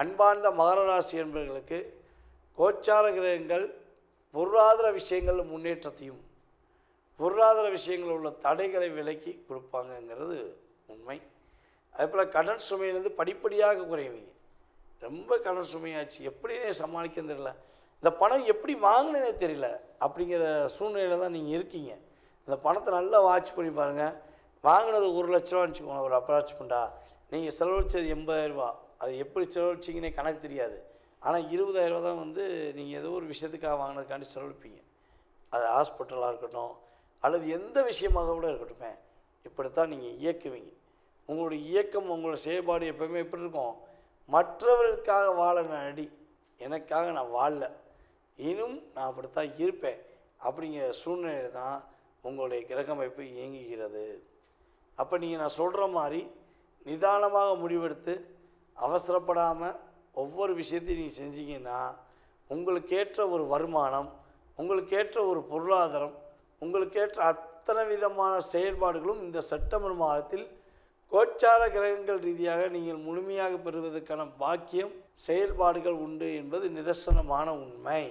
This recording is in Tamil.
அன்பார்ந்த மகர ராசி என்பவர்களுக்கு கோச்சார கிரகங்கள் பொருளாதார விஷயங்களில் முன்னேற்றத்தையும் பொருளாதார விஷயங்களில் உள்ள தடைகளை விலக்கி கொடுப்பாங்கங்கிறது உண்மை. அதேபோல் கடன் சுமையிலேருந்து படிப்படியாக குறைவீங்க. ரொம்ப கடன் சுமையாச்சு. எப்படினே சமாளிக்க தெரியல. இந்த பணம் எப்படி வாங்கினேனே தெரியல. அப்படிங்கிற சூழ்நிலையில் தான் நீங்கள் இருக்கீங்க. இந்த பணத்தை நல்லா வாட்ச் பண்ணி பாருங்கள் வாங்கினது ஒரு லட்ச ரூபான்னு வச்சுக்கோங்க ஒரு அப்ராச்மெண்ட்டா நீங்கள் செலவழிச்சது எண்பதாயிரரூபா அது எப்படி செலவழிச்சிங்கன்னே கணக்கு தெரியாது. ஆனால் இருபதாயிரரூபா தான் வந்து நீங்கள் ஏதோ ஒரு விஷயத்துக்காக வாங்கினதுக்காண்டி செலவழிப்பீங்க. அது ஹாஸ்பிட்டலாக இருக்கட்டும் அல்லது எந்த விஷயமாக கூட இருக்கட்டுமே இப்படித்தான் நீங்கள் இயக்குவீங்க. உங்களுடைய இயக்கம் உங்களோட செயல்பாடு எப்போயுமே எப்படி இருக்கும்? மற்றவர்களுக்காக வாழ நான் அடி எனக்காக நான் வாழல. இன்னும் நான் அப்படித்தான் இருப்பேன். அப்படிங்கிற சூழ்நிலை தான் உங்களுடைய கிரகமைப்பு இயங்குகிறது. அப்போ நீங்கள் நான் சொல்கிற மாதிரி நிதானமாக முடிவெடுத்து அவசரப்படாமல் ஒவ்வொரு விஷயத்தையும் நீங்கள் செஞ்சீங்கன்னா உங்களுக்கேற்ற ஒரு வருமானம் உங்களுக்கேற்ற ஒரு பொருளாதாரம் உங்களுக்கேற்ற அத்தனை விதமான செயல்பாடுகளும் இந்த செப்டம்பர் மாதத்தில் கோச்சார கிரகங்கள் ரீதியாக நீங்கள் முழுமையாக பெறுவதற்கான பாக்கியம் செயல்பாடுகள் உண்டு என்பது நிதர்சனமான உண்மை.